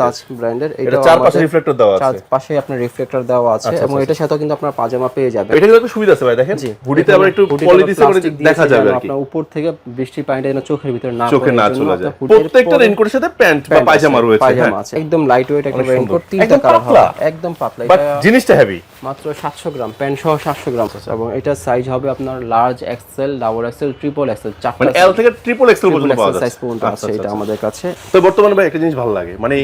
তাজ ব্র্যান্ডের এটা চার পাশে রিফ্লেক্টর দেওয়া আছে। পাশে আপনার রিফ্লেক্টর দেওয়া আছে এবং এটার সাথেও কিন্তু আপনার পাজামা পেয়ে যাবেন। এটা কিন্তু সুবিধা আছে ভাই দেখেন। হুডিতে আবার একটু পলি দিছে করে দেখা যাবে আর কি। আপনার উপর থেকে বৃষ্টির পানিটা যেন চোখের ভিতরে না চোখে না চলে যায়। প্রত্যেকটা রেইনকোটের সাথে প্যান্ট বা পায়জামা রয়েছে পায়জামা হ্যাঁ। আছে। একদম লাইট ওয়েট একটা রেইনকোট। তিনটা কালার। হবে একদম পাতলা। বাট জিনিসটা হেভি মাত্র সাতশো গ্রাম প্যান্ট সহ সাতশো গ্রাম। এবং এটা সাইজ হবে আপনার large XL double XL triple XL চারটা মানে এল থেকে ট্রিপল এক্সেল পর্যন্ত পাওয়া সাইজ পর্যন্ত আচ্ছা, আছে আচ্ছা, এটা আচ্ছা। আমাদের কাছে। তো বর্তমানে ভাই একটা জিনিস ভালো লাগে। মানে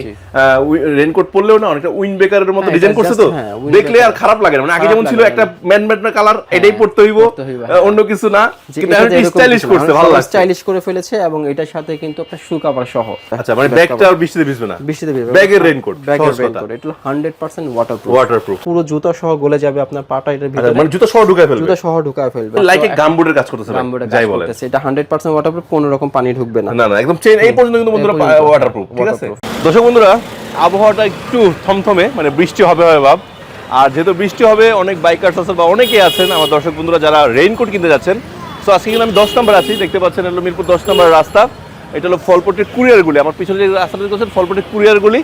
রেইনকোট পরলেও না অনেকটা উইন বেকারের মতো হ্যাঁ, ডিজাইন করছে তো? হ্যাঁ, দেখলে আর খারাপ লাগে না। মানে আগে যেমন ছিল একটা ম্যান ম্যান কালার এটাই পড়তে হইব আহ, অন্য কিছু না। কিন্তু এখন স্টাইলিশ করছে ভালো লাগছে। স্টাইলিশ করে ফেলেছে এবং এটার সাথে কিন্তু একটা শু কাভার সহ। আচ্ছা মানে ব্যাগটা আর বৃষ্টিতে ভিজবে না? বৃষ্টিতে ভিজবে। ব্যাগের রেইনকোট ব্যাগের রেইনকোট এটা হান্ড্রেড পার্সেন্ট ওয়াটারপ্রুফ ওয়াটারপ্রুফ পুরো জুতা সহ গলে যাবে আপনার পাটা এটার আচ্ছা ভিতরে। মানে জুতো সহ ঢুকায় ফেলবে? জুতা সহ ঢুকায় ফেলবে। লাইক এ গামবুটের কাজ করতেছে নাম্বারে যাই করতেছে। এটা হান্ড্রেড পার্সেন্ট ওয়াটারপ্রুফ কোনো রকম পানি ঢুকবে না। না না একদম চেন এই পর্যন্ত কিন্তু বন্ধুরা ওয়াটারপ্রুফ ঠিক আছে? দর্শক বন্ধুরা আবহাওয়াটা একটু থমথমে মানে বৃষ্টি হবে হবে ভাব। আর যেহেতু বৃষ্টি হবে, অনেক বাইকার্স আছেন বা অনেকেই আছেন, আমার দর্শক বন্ধুরা যারা রেইনকোট কিনতে যাচ্ছেন। সো আজকে কিন্তু আমি দশ নম্বর আছি, দেখতে পাচ্ছেন হলো মিরপুর দশ নম্বর রাস্তা। এটা হলো ফলপট্টির কুরিয়ারগুলি আমার পিছনে যে রাস্তাটা দেখছেন ফলপট্টির কুরিয়ারগুলি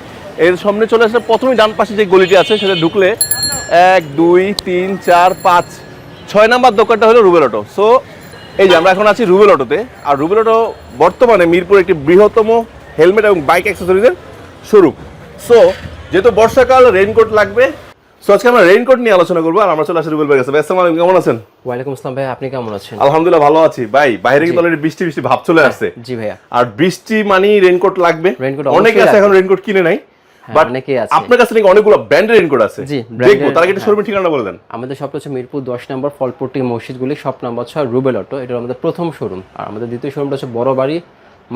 এর সামনে চলে আসলে প্রথমেই ডান পাশে যে গলিটি আছে, সেটা ঢুকলে এক, দুই, তিন, চার, পাঁচ, ছয় নাম্বার দোকানটা হলো রুবেল অটো। সো এই যে আমরা এখন আছি রুবেল অটোতে। আর রুবেল অটো বর্তমানে মিরপুর একটি বৃহত্তম হেলমেট এবং বাইক অ্যাক্সেসরিজের শোরুম সো যেহেতু বর্ষাকাল রেইনকোট লাগবে। সো আজকে আমরা রেইনকোট নিয়ে আলোচনা করব আর আমরা চলে আসি রুবেল ভাই কাছে। আসসালামু আলাইকুম কেমন আছেন? ওয়ালাইকুম আসসালাম ভাই আপনি কেমন আছেন? আলহামদুলিল্লাহ ভালো আছি। ভাই বাইরে কিন্তু অলরেডি বৃষ্টি বৃষ্টি ভাব চলে আসছে। জি ভাইয়া। আর বৃষ্টি মানেই রেইনকোট লাগবে। অনেকে আছে এখন। রেইনকোট কিনে নাই। হ্যাঁ, বাট অনেকেই আছে। আপনার কাছে নাকি অনেকগুলো ব্র্যান্ডের রেইনকোট আছে। জি, দেখব হ্যাঁ। তার আগে একটু শোরুমের ঠিকানা বলে দেন। আমাদের সব হচ্ছে মিরপুর দশ নম্বর ফলপট্টি মসজিদগুলি সব নাম্বার ছয় রুবেল অটো। এটা আমাদের প্রথম শোরুম। আর আমাদের দ্বিতীয় শোরুমটা হচ্ছে বড় বাড়ি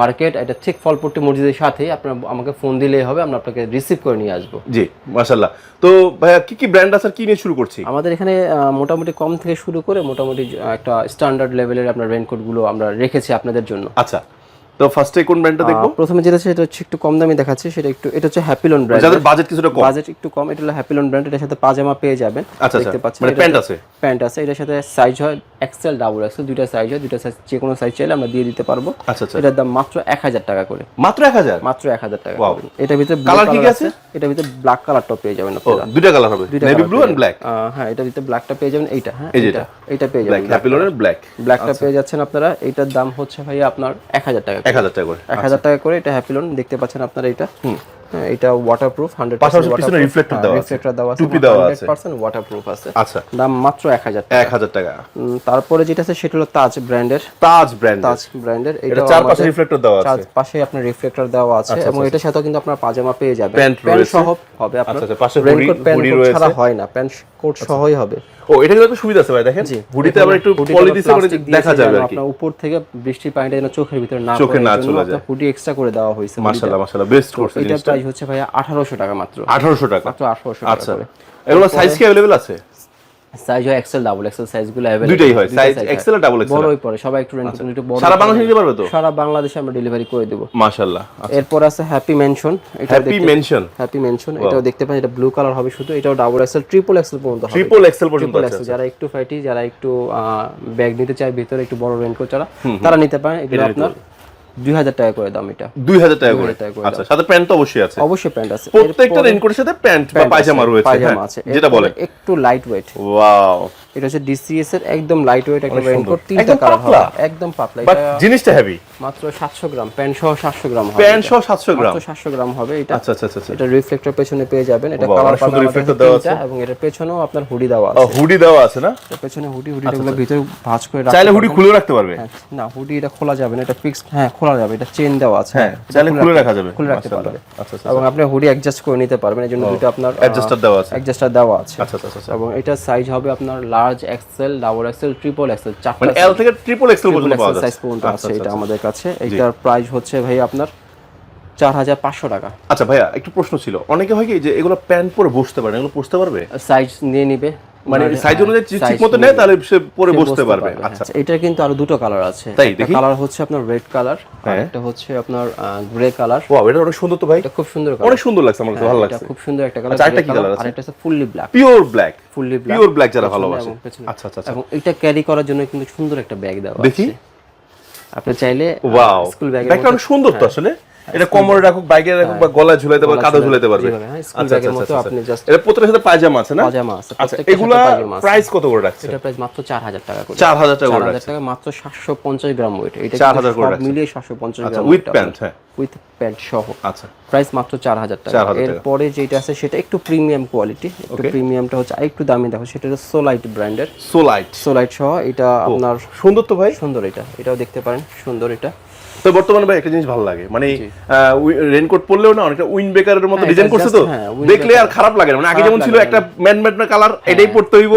মার্কেট এটা ঠিক ফলপট্টি মসজিদের সাথে আপনার আমাকে ফোন দিলেই হবে আমরা আপনাকে রিসিভ করে নিয়ে আসব। জি মাশাল্লাহ তো ভাইয়া কি কি ব্র্যান্ড আছে আর কি নিয়ে শুরু করছি? আমাদের এখানে মোটামুটি কম থেকে শুরু করে মোটামুটি একটা স্ট্যান্ডার্ড লেভেলের আপনার রেনকোটগুলো আমরা রেখেছি আপনাদের জন্য। আচ্ছা। তো ফার্স্টে কোন ব্র্যান্ডটা দেখব? প্রথমে যেটা সেটা হচ্ছে একটু কম দামি দেখাচ্ছি সেটা একটু এটা হচ্ছে হ্যাপিলন ব্র্যান্ড যাদের বাজেট কিছুটা কম। বাজেট একটু কম এটা হলো হ্যাপিলন ব্র্যান্ড এটার সাথে পাজামা পেয়ে যাবেন। আচ্ছা, দেখতে আচ্ছা। পাচ্ছেন মানে প্যান্ট আছে? প্যান্ট আছে এটার সাথে সাইজ হয় এক্সেল ডাবল এক্সেল দুইটা সাইজ হয় দুইটা সাইজ যে কোনো সাইজ চাইলে আমরা দিয়ে দিতে পারব। আচ্ছা আচ্ছা। এটার দাম মাত্র এক হাজার টাকা করে। মাত্র এক হাজার? মাত্র এক হাজার টাকা Wow. করে। এটার ভিতরে ব্লু কি কি আছে? এটার ভিতরে ব্ল্যাক কালারটা পেয়ে যাবেন আপনারা। দুইটা কালার হবে। নেভি ব্লু এন্ড ব্ল্যাক হ্যাঁ এটার ভিতরে ব্ল্যাকটা পেয়ে যাবেন। এইটা হ্যাঁ এইটা এইটা পেয়ে যাবেন। হ্যাপিলনের ব্ল্যাক ব্ল্যাকটা পেয়ে যাচ্ছেন আপনারা। এটার দাম হচ্ছে ভাইয়া আপনার এক হাজার টাকা এক হাজার টাকা করে। এক হাজার টাকা করে এটা হ্যাপি লোন দেখতে পাচ্ছেন আপনারা এটা। হ্যাঁ, এটা ওয়াটারপ্রুফ হান্ড্রেড পাশাপাশি পিছনে reflector দেওয়া আছে। রিফ্লেক্টর দেওয়া আছে টুপি দেওয়া আছে। পার্সেন্ট ওয়াটারপ্রুফ আছে। আচ্ছা। দাম মাত্র এক হাজার টাকা। এক হাজার টাকা। তারপরে যেটা আছে সেটা হলো তাজ ব্র্যান্ডের। তাজ ব্র্যান্ড তাজ ব্র্যান্ডের। এটা চার পাশে রিফ্লেক্টর দেওয়া আছে। আচ্ছা, পাশে আপনার রিফ্লেক্টর দেওয়া আছে এবং এটার সাথেও কিন্তু আপনার পাজামা পেয়ে যাবেন। প্যান্ট সহ হবে আপনার। আচ্ছা, আচ্ছা, পাশে রেনকোট প্যান্ট। ছাড়া হয় না। প্যান্ট কোট সহই হবে। ও এটা কিন্তু সুবিধা আছে ভাই দেখেন। হুডিতে আবার একটু পলি দিছে করে দেখা যাবে আর কি। আপনার উপর থেকে বৃষ্টির পানিটা যেন চোখের ভিতরে না চোখে না চলে যায়। হুডি এক্সট্রা করে দেওয়া হয়েছে মাশাআল্লাহ মাশাআল্লাহ বেস্ট করছে জিনিসটা। প্রাইস হচ্ছে ভাইয়া আঠারোশো টাকা মাত্র 1800 টাকা মাত্র আঠারোশো টাকা আচ্ছা করে এগুলো সাইজ কি अवेलेबल আছে সাইজ হয় এক্সেল ডাবল এক্সেল সাইজগুলো অ্যাভেলেবল দুইটাই হয় সাইজ এক্সেল আর ডাবল এক্সেল বড়ই পড়ে সবাই একটু রেন্ট একটু বড় সারা বাংলাদেশে নিতে পারবে তো সারা বাংলাদেশে আমরা ডেলিভারি করে দেব মাশাআল্লাহ এরপর আছে হ্যাপি মেনশন এটা হ্যাপি মেনশন হ্যাপি মেনশন এটাও দেখতে পাচ্ছেন এটা ব্লু কালার হবে শুধু এটাও ডাবল এক্সেল ট্রিপল এক্সেল পর্যন্ত হবে ট্রিপল এক্সেল পর্যন্ত ট্রিপল আছে এক্সেল যারা একটু ফাইটি যারা একটু ব্যাগ নিতে চায় ভিতরে একটু বড় রেনকোট যারা তারা নিতে পারেন এগুলো আপনার দুই হাজার টাকা করে দাম এটা। 2000 টাকা করে। টাকা করে আচ্ছা সাথে প্যান্ট তো অবশ্যই আছে। অবশ্যই প্যান্ট আছে। প্রত্যেকটা রেইনকোটের সাথে প্যান্ট বা পায়জামা রয়েছে পায়জামা হ্যাঁ, আছে। যেটা বলে একটু লাইট ওয়েট ওয়াও। এটা হচ্ছে ডিসিএস এর একদম লাইট ওয়েট একটা সুন্দর। তিনটা কালার হবে পাতলা। একদম পাতলা। বাট জিনিসটা হেভি মাত্র 700 গ্রাম। প্যান্ট সহ 700 গ্রাম হবে প্যান্ট সহ 700 গ্রাম। মাত্র 700 গ্রাম হবে এটা। আচ্ছা আচ্ছা আচ্ছা আচ্ছা। এটা রিফ্লেক্টর পেছনে পেয়ে যাবেন। এটা কালার সুন্দর reflector দেওয়া আছে। এবং এটার পেছনেও আপনার হুডি দেওয়া আছে। হুডি দেওয়া আছে না? এটা পেছনে হুডি হুডিটা গুলো ভিতরে ভাঁজ করে রাখতে চাইলে হুডি খুলে রাখতে পারবে। হ্যাঁ, না হুডি এটা খোলা যাবে না। এটা ফিক্স হ্যাঁ খোলা যাবে। এটা চেন দেওয়া আছে। হ্যাঁ চাইলে খুলে রাখা যাবে। খুলে রাখতে পারবে আচ্ছা আচ্ছা এবং আপনি হুডি অ্যাডজাস্ট করে নিতে পারবেন। এই জন্য দুটো আপনার অ্যাডজাস্টার দেওয়া আছে। অ্যাডজাস্টার দেওয়া আছে। আচ্ছা আচ্ছা আচ্ছা এবং এটা সাইজ হবে আপনার large XL double XL triple XL চারটা মানে এল থেকে ট্রিপল এক্সেল পর্যন্ত পাওয়া যায় সাইজ পর্যন্ত আচ্ছা, আছে আচ্ছা, এটা আচ্ছা। আমাদের কাছে। এটার প্রাইস হচ্ছে ভাই আপনার চার হাজার পাঁচশো টাকা। আচ্ছা ভাইয়া একটু প্রশ্ন ছিল। অনেকে হয় কি যে এগুলো প্যান্ট পরে বসতে পারে এগুলো পরতে পারবে? সাইজ নিয়ে নিবে। মানে সাইজ অনুযায়ী ঠিক মতো নেয় তাহলে সে পরে বসতে পারবে। আচ্ছা। হ্যাঁ। এটার কিন্তু আরও দুটো কালার আছে। তাই, দেখি। কালার হচ্ছে আপনার রেড কালার হ্যাঁ। একটা হচ্ছে আপনার গ্রে কালার ওয়াও এটা অনেক সুন্দর তো ভাই। এটা খুব সুন্দর অনেক সুন্দর লাগছে আমার কাছে ভালো লাগছে। খুব সুন্দর একটা কালার আচ্ছা, আরেকটা কি colour আছে? আর একটা fully black pure black fully black pure black যারা ভালোবাসে। আচ্ছা আচ্ছা আচ্ছা। এবং এটা ক্যারি করার জন্য কিন্তু সুন্দর একটা ব্যাগ দেওয়া দেখি। আপনি চাইলে ওয়াও স্কুল ব্যাগ ব্যাগটা অনেক সুন্দর তো আসলে? এটা কোমরে রাখুক বাইকে রাখুক বা গলায় ঝুলাইতে পারবে কাঁধে ঝুলাইতে পারবে। হ্যাঁ, আচ্ছা, আচ্ছা, মতো আচ্ছা, আপনি আচ্ছা। just- এটা প্রত্যেকটার সাথে পায়জামা আছে না? পাজামা আছে, আচ্ছা এগুলা পায়জামা। প্রাইস কত করে রাখছে? এটা প্রাইস মাত্র চার হাজার টাকা করে। চার হাজার টাকা করে রাখছে। টাকা মাত্র সাতশো পঞ্চাশ গ্রাম ওয়েট এটা 4,000 করে রাখছে। মিলিয়ে সাতশো পঞ্চাশ আচ্ছা গ্রাম উইথ প্যান্ট হ্যাঁ। উইথ প্যান্ট সহ। আচ্ছা। প্রাইস মাত্র চার হাজার টাকা। 4,000 টাকা। এরপরে যেটা আছে সেটা একটু প্রিমিয়াম কোয়ালিটি একটু প্রিমিয়ামটা হচ্ছে আরেকটু দামি দেখো সেটা হচ্ছে সোলাইট ব্র্যান্ডের সোলাইট সোলাইট সহ এটা আপনার সুন্দর তো ভাই? সুন্দর এটা। এটাও দেখতে পারেন সুন্দর এটা। তো বর্তমানে ভাই একটা জিনিস ভালো লাগে। মানে রেনকোট পরলেও না অনেকটা উইন বেকারের মতো হ্যাঁ, ডিজাইন এটা করছে তো? হ্যাঁ, দেখলে আর খারাপ লাগে না। মানে আগে যেমন ছিল একটা ম্যান কালার এটাই পড়তে হইব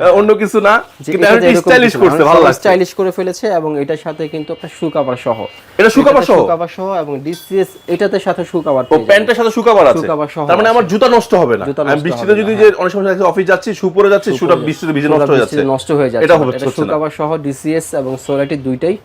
হ্যাঁ। অন্য কিছু না। কিন্তু এখন স্টাইলিশ করছে? ভালো লাগছে। স্টাইলিশ করে ফেলেছে এবং এটার সাথে কিন্তু একটা শু কাভার সহ। এটা শু কাভার সহ? কাভার সহ এবং ডিসিএস এটাতে সাথে শু কাভার ও প্যান্টের সাথে শু কাভার আছে তার মানে আমার জুতা নষ্ট হবে না। আমি বৃষ্টিতে যদি যে অনেক সময় অফিস যাচ্ছি শু পরে যাচ্ছি। শুটা বৃষ্টিতে ভিজে নষ্ট হয়ে যাচ্ছে। নষ্ট হয়ে যাচ্ছে। এটা হচ্ছে শু কাভার সহ ডিসিএস এবং সোলাইটি দুইটাই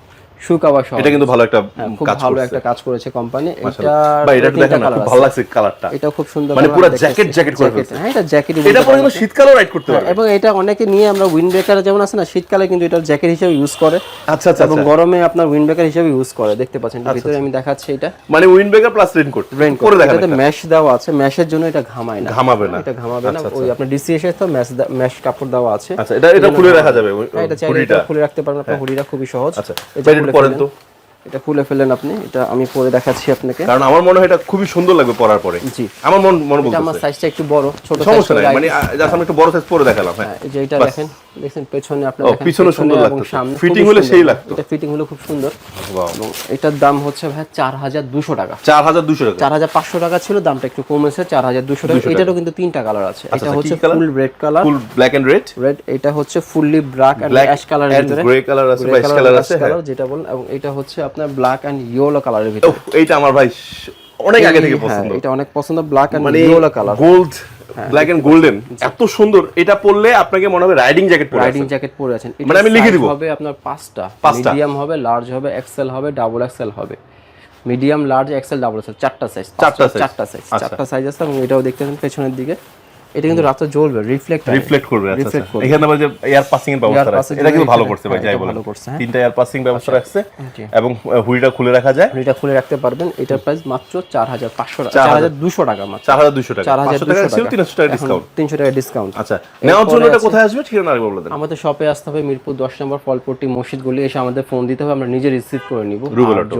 সহ। এটা কিন্তু ভালো একটা হ্যাঁ, কাজ ভালো একটা কাজ করেছে কোম্পানি এটা ভাই এটা দেখেন না খুব ভালো লাগছে কালারটা। এটা খুব সুন্দর মানে পুরো জ্যাকেট জ্যাকেট করে ফেলছে। হ্যাঁ এটা জ্যাকেট এটা পরে কিন্তু শীতকালেও রাইড করতে পারবে। এবং এটা অনেকে নিয়ে আমরা উইন্ড ব্রেকার যেমন আছে না শীতকালে কিন্তু এটা জ্যাকেট হিসেবে ইউজ করে। আচ্ছা আচ্ছা এবং আচ্ছা। গরমে আপনার উইন্ড ব্রেকার হিসেবে ইউজ করে। দেখতে পাচ্ছেন ভিতরে আমি দেখাচ্ছি এটা। মানে উইন্ড বেকার প্লাস রেনকোট রেইনকোট করে দেখেন এটাতে ম্যাশ দেওয়া আছে। ম্যাশের জন্য এটা ঘামায় না। ঘামাবে না। এটা ঘামাবে না। আচ্ছা, ওই আপনার ডিসিএস এর তো ম্যাশ ম্যাশ কাপড় দেওয়া আছে। আচ্ছা এটা এটা খুলে রাখা যাবে হ্যাঁ, এটা চাইলে খুলে রাখতে পারেন। আপনার হুডিটা খুবই সহজ। আচ্ছা। পরেন তো। এটা খুলে ফেলেন আপনি এটা আমি পরে দেখাচ্ছি আপনাকে। কারণ আমার মনে হয় এটা খুবই সুন্দর লাগবে পরার পরে। জি। আমার মন মনে বলছে আমার সাইজটা একটু বড় ছোট সমস্যা নাই মানে জাস্ট আমি একটু বড় সাইজ পরে দেখালাম হ্যাঁ। এই যে এটা দেখেন। দেখছেন পেছনে আপনি দেখেন পিছনে সুন্দর লাগতেছে। সামনে হলে সেই লাগতো। এটা ফিটিং হলো খুব সুন্দর। এবং এটার দাম হচ্ছে ভাই চার হাজার দুশো টাকা। চার হাজার দুশো টাকা। চার হাজার পাঁচশো টাকা ছিল দামটা একটু কমেছে চার হাজার দুশো টাকা। এটারও কিন্তু তিনটা কালার আছে। আচ্ছা, এটা হচ্ছে full red colour full black and red red এটা হচ্ছে ফুললি ব্ল্যাক এন্ড অ্যাশ কালারের ভিতরে। গ্রে কালার আছে অ্যাশ কালার আছে হ্যাঁ। colour যেটা বলেন এবং এটা হচ্ছে আপনার ব্ল্যাক এন্ড ইয়েলো কালারের ভিতরে। এইটা আমার ভাই অনেক আগে থেকে হ্যাঁ, পছন্দ। এটা অনেক পছন্দ black and yellow colour gold black and golden এত সুন্দর। এটা পরলে আপনাকে মনে হবে রাইডিং জ্যাকেট পরে রাইডিং জ্যাকেট পরে আছেন। মানে আমি লিখে দিব? হবে আপনার পাঁচটা? মিডিয়াম হবে লার্জ হবে এক্সেল হবে ডাবল এক্সেল হবে। Medium large XL double XL চারটা সাইজ চারটা সাইজ চারটা সাইজ আচ্ছা। চারটা সাইজ আছে এবং এটাও দেখতে পেছনের দিকে। এটা কিন্তু রাতে জ্বলবে রিফ্লেক্ট রিফ্লেক্ট করবে আচ্ছা আচ্ছা। এখানে আবার যে এয়ার পাসিং এর ব্যবস্থা passing এটা কিন্তু ভালো করছে ভাই হ্যাঁ, যাই করছে, হ্যাঁ। তিনটা এয়ার পাসিং ব্যবস্থা রাখছে এবং হুইটা খুলে রাখা যায়। এটা খুলে রাখতে পারবেন এটার প্রাইস মাত্র চার হাজার পাঁচশো টাকা চার চার হাজার- হাজার দুশো টাকা মাত্র। চার হাজার দুশো টাকা। চার হাজার পাঁচশো টাকা দুশো ছিল টাকা। তিনশো টাকা ডিসকাউন্ট তিনশো টাকা ডিসকাউন্ট আচ্ছা নেওয়ার জন্য এটা কোথায় আসবে ঠিকানা আরেকবার বলে দেন। আমাদের শপে আসতে হবে মিরপুর দশ নম্বর ফলপট্টি মসজিদগুলি এসে আমাদের ফোন দিতে হবে আমরা নিজে রিসিভ করে নিব।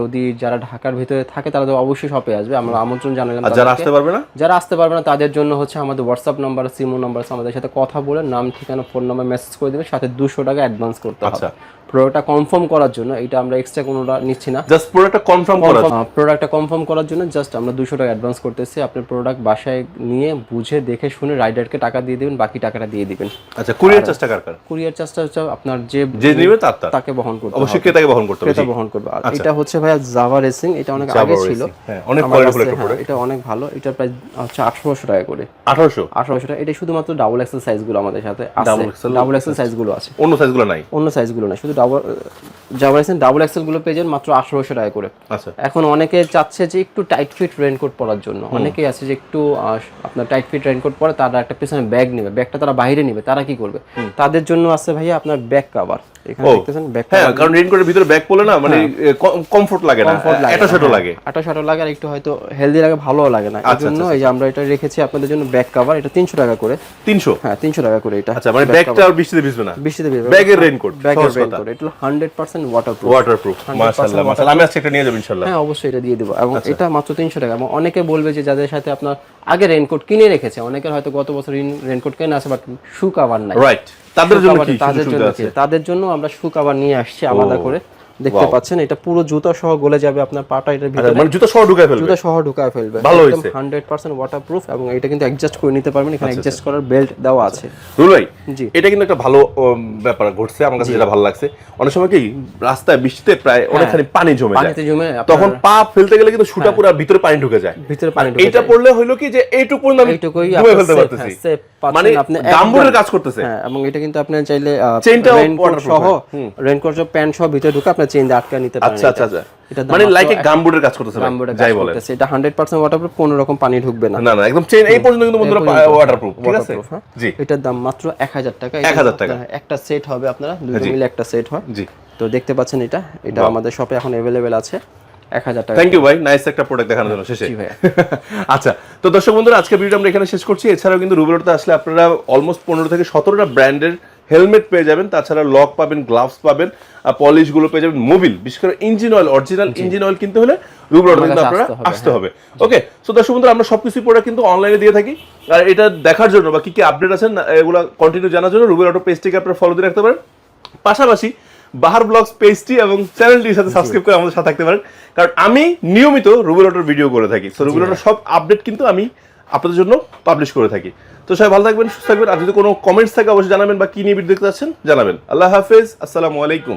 যদি যারা ঢাকার ভিতরে থাকে তারা তো অবশ্যই শপে আসবে। আমরা আমন্ত্রণ জানালাম যারা আসতে পারবে না? যারা আসতে পারবে না তাদের জন্য হচ্ছে আমাদের হোয়াটসঅ্যাপ নাম্বার সিমো নাম্বার আমাদের সাথে কথা বলে নাম ঠিকানা ফোন নাম্বার মেসেজ করে দেবে সাথে দুশো টাকা অ্যাডভান্স করতে হবে। আচ্ছা। প্রোডাক্টটা কনফার্ম করার জন্য এটা আমরা এক্সট্রা কোনোটা নিচ্ছি না। জাস্ট প্রোডাক্টটা কনফার্ম করার প্রোডাক্টটা কনফার্ম করার জন্য জাস্ট আমরা দুশো টাকা অ্যাডভান্স করতেছি। আপনি প্রোডাক্ট বাসায় নিয়ে বুঝে দেখে শুনে রাইডারকে টাকা দিয়ে দেবেন বাকি টাকাটা দিয়ে দিবেন। আচ্ছা কুরিয়ার চার্জটা কার কার? কুরিয়ার চার্জটা হচ্ছে আপনার যে যে নেবে তার তাকে বহন করতে অবশ্যই তাকে বহন করতে হবে ক্রেতা বহন করবে। আচ্ছা। এটা হচ্ছে ভাই জাভা রেসিং এটা অনেক আগে ছিল। হ্যাঁ অনেক হ্যাঁ, এটা অনেক ভালো এটা প্রায় হচ্ছে 1800 টাকা করে। 1800 নয়শো এটা শুধুমাত্র ডাবল এক্সেল সাইজগুলো আমাদের সাথে ডাবল এক্সেল সাইজগুলো আছে। অন্য সাইজগুলো নাই? অন্য সাইজগুলো নাই শুধু ডাবল জামা এক্সেল ডাবল এক্সেলগুলো পেয়ে যান মাত্র আঠারোশো টাকা করে। আচ্ছা। এখন অনেকে চাচ্ছে যে একটু টাইট ফিট রেনকোট পরার জন্য। অনেকেই আছে যে একটু আপনার টাইট ফিট রেনকোট পরে তারা একটা পেছনে ব্যাগ নেবে ব্যাগটা তারা বাইরে নেবে তারা কি করবে? তাদের জন্য আছে ভাইয়া আপনার ব্যাগ কাভার এখানে দেখতেছেন ব্যাক হ্যাঁ কারণ রেইনকোটের ভিতরে ব্যাগ পড়লে না মানে কমফোর্ট লাগে না এটা সেটা লাগে আটা শাটো লাগে। আর একটু হয়তো হেলদি লাগে ভালোও লাগে না। এই জন্য এই যে আমরা এটা রেখেছি আপনাদের জন্য ব্যাক কাভার এটা তিনশো টাকা করে। হ্যাঁ টাকা এটা আচ্ছা মানে ব্যাগটা আর বৃষ্টিতে ভিজবে না? বৃষ্টিতে বেরোবে ব্যাগের রেইনকোট ব্যাগের রেনকোট এটা হান্ড্রেড পার্সেন্ট ওয়াটার ওয়াটারপ্রুফ মাশাআল্লাহ মাশাআল্লাহ। আমি আজকে একটা নিয়ে যাব ইনশাআল্লাহ। হ্যাঁ অবশ্যই এটা দিয়ে দেবো। এবং আচ্ছা। এটা মাত্র তিনশো টাকা। এবং অনেকে বলবে যে যাদের সাথে আপনার আগে রেনকোট কিনে রেখেছে অনেকের হয়তো গত বছর রেনকোট কেনা আছে বাট শু কাভার নাই। রাইট তাদের জন্য কি? তাদের জন্য তাদের জন্য আমরা সুখ আবার নিয়ে আসছি আলাদা করে। দেখতে পাচ্ছেন এটা পুরো জুতা সহ গলে যাবে আপনার পাটা এটার আচ্ছা, ভিতরে মানে জুতো সহ ঢুকায় ফেলবে? জুতা সহ ঢুকায় ফেলবে। ভালো হয়েছে। হান্ড্রেড পার্সেন্ট ওয়াটার প্রুফ এবং এটা কিন্তু অ্যাডজাস্ট করে নিতে পারবেন এখানে অ্যাডজাস্ট করার বেল্ট দেওয়া আছে। রুল ভাই জি। এটা কিন্তু একটা ভালো ব্যাপার ঘটছে আমার কাছে যেটা ভালো লাগছে। অনেক সময় কি রাস্তায় বৃষ্টিতে প্রায় অনেকখানি পানি জমে যায়। পানিতে জমে তখন পা ফেলতে গেলে কিন্তু সুটা পুরো ভিতরে পানি ঢুকে যায়। ভিতরে পানি ঢুকে এটা পড়লে হলো কি যে এইটুকু আমি এইটুকুই ফেলতে পারতেছি। হ্যাঁ, মানে আপনি গাম্বুরের কাজ করতেছে। হ্যাঁ এবং এটা কিন্তু আপনি চাইলে রেনকোট সহ হ্যাঁ। রেনকোট সহ প্যান্ট সহ ভিতরে ঢুকে আপনি চেইন দিয়ে আটকে নিতে পারেন আচ্ছা আচ্ছা আচ্ছা। মানে লাইক কাজ করতেছে কাজ। এটা হান্ড্রেড পার্সেন্ট ওয়াটারপ্রুফ কোনো রকম পানি ঢুকবে না। না না একদম চেইন এই পর্যন্ত কিন্তু বন্ধুরা ওয়াটারপ্রুফ ঠিক আছে? হ্যাঁ। জি। এটার দাম মাত্র এক হাজার টাকা। 1000 টাকা। একটা সেট হবে আপনারা দুটো মিলে একটা সেট হয়। জি। তো দেখতে পাচ্ছেন এটা। এটা আমাদের শপে এখন অ্যাভেলেবেল আছে। টাকা। থ্যাংক ইউ ভাই। নাইস একটা প্রোডাক্ট দেখানোর জন্য শেষে। আচ্ছা তো দর্শক বন্ধুরা আজকে ভিডিও আমরা এখানে শেষ করছি। এছাড়াও কিন্তু রুবেলোতে আসলে আপনারা অলমোস্ট পনেরো থেকে সতেরোটা ব্র্যান্ডের হেলমেট পেয়ে যাবেন তাছাড়া লক পাবেন গ্লাভস পাবেন পলিশগুলো পেয়ে যাবেন মোবিল বিশেষ করে engine oil original engine oil কিনতে হলে কিন্তু আপনারা আসতে হবে, ওকে সো দর্শক বন্ধুরা আমরা সবকিছু প্রোডাক্ট কিন্তু অনলাইনে দিয়ে থাকি। আর এটা দেখার জন্য বা কি কি আপডেট আছেন এগুলো কন্টিনিউ জানার জন্য রুবেল অটো পেজটিকে আপনারা ফলো দিয়ে রাখতে পারেন। পাশাপাশি বাহার ব্লগস পেজটি এবং চ্যানেলটির সাথে সাবস্ক্রাইব করে আমাদের সাথে থাকতে পারেন। কারণ আমি নিয়মিত রুবেল অটোর ভিডিও করে থাকি। তো রুবেল অটোর সব আপডেট কিন্তু আমি আপনাদের জন্য পাবলিশ করে থাকি। তো সবাই ভালো থাকবেন, সুস্থ থাকবেন। আর যদি কোনো কমেন্টস থাকে, অবশ্যই জানাবেন বা কী নিয়ে ভিডিও দেখতে চাচ্ছেন জানাবেন। আল্লাহ হাফেজ, আসসালামু আলাইকুম।